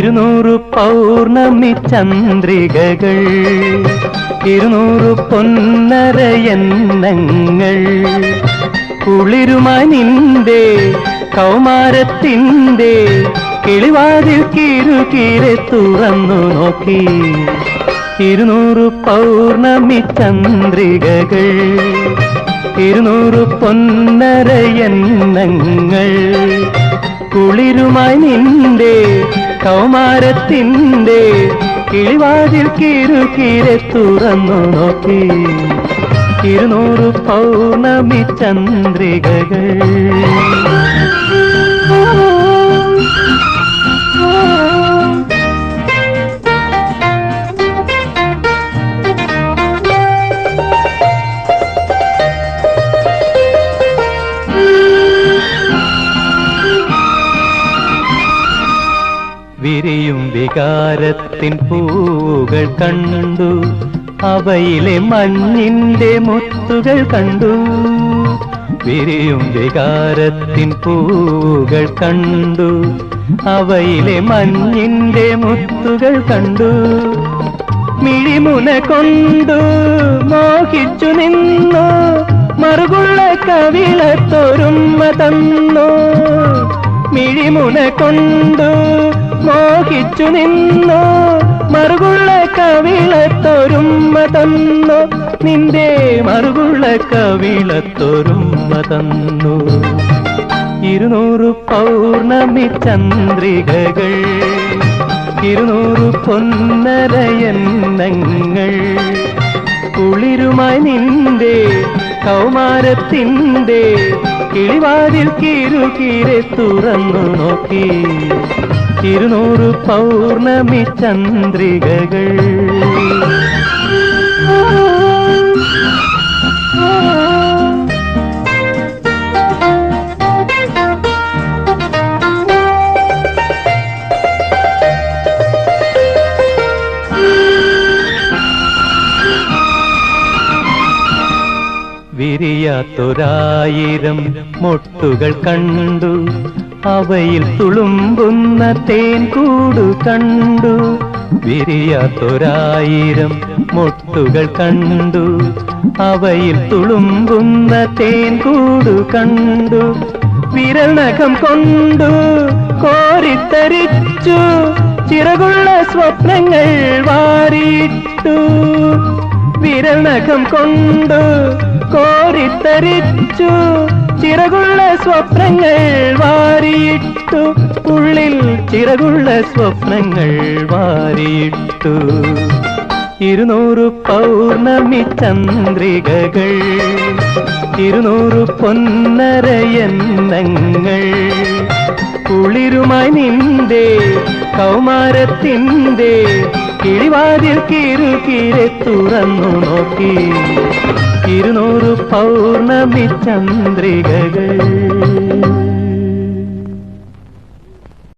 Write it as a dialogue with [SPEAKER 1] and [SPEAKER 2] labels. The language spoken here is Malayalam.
[SPEAKER 1] ഇരുന്നൂറ് പൗർണമി ചന്ദ്രികകൾ ഇരുന്നൂറ് പൊന്നര എണ്ണങ്ങൾ. കുളിരുമായി നിന്റെ കൗമാരത്തിന്റെ കിളിവാതിൽ കിരുകിരെ തുറന്നു നോക്കി. ഇരുന്നൂറ് പൗർണമി ചന്ദ്രികകൾ ഇരുന്നൂറ് പൊന്നര എണ്ണങ്ങൾ. കുളിരുമായി നിന്റെ കൗമാരത്തിന്റെ കിളിവാതിൽ കിരുകിരെ തുറന്നു നോക്കി. ഇരുന്നൂറ് പൗർണമി ചന്ദ്രികകൾ. വികാരത്തിൻ പൂവുകൾ കണ്ടു. അവയിലെ മഞ്ഞിന്റെ മുത്തുകൾ കണ്ടു. വിരിയും വികാരത്തിൻ പൂവുകൾ കണ്ടു. അവയിലെ മഞ്ഞിന്റെ മുത്തുകൾ കണ്ടു. മിഴിമുന കൊണ്ടു മോഹിച്ചു നിന്നു. മറുകുള്ള കവിളത്തൊരുമ തന്നു. മിഴിമുന കൊണ്ടു മോഹിച്ചു നിന്നു. മറുകുള്ള കവിളത്തൊരുമ തന്നു. നിന്റെ മറുകുള്ള കവിളത്തൊരുമ തന്നു. ഇരുന്നൂറ് പൗർണമി ചന്ദ്രികകൾ ഇരുന്നൂറ് പൊന്നരയങ്ങൾ കുളിരുമായി നിന്റെ കൗമാരത്തിന്റെ കിളിവാതിൽ കിരുകിരെ തുറന്നു നോക്കി. ഇരുന്നൂറ് പൗർണമി ചന്ദ്രികകൾ. വിരിയാത്തൊരായിരം മൊട്ടുകൾ കണ്ടു. അവയിൽ തുളുമ്പുന്ന തേൻ കൂടു കണ്ടു. വിരിയാത്തൊരായിരം മൊട്ടുകൾ കണ്ടു. അവയിൽ തുളുമ്പുന്ന തേൻ കൂടു കണ്ടു. വിരണകം കൊണ്ടു കോരിത്തരിച്ചു. ചിറകുള്ള സ്വപ്നങ്ങൾ വാരിട്ടു വിരണകം കൊണ്ടു കോരിത്തരിച്ചു. ചിറകുള്ള സ്വപ്നങ്ങൾ വാരിയിട്ടു. ഉള്ളിൽ ചിറകുള്ള സ്വപ്നങ്ങൾ വാരിയിട്ടു. ഇരുന്നൂറ് പൗർണമി ചന്ദ്രികകൾ ഇരുന്നൂറ് പൊന്നര എണ്ണങ്ങൾ. കുളിരുമായി നിന്റെ കൗമാരത്തിന്റെ കിളിവാതിൽ കിരുകിരെ തുറന്നു നോക്കി. ഇരുന്നൂറ് പൗർണമി ചന്ദ്രികകൾ.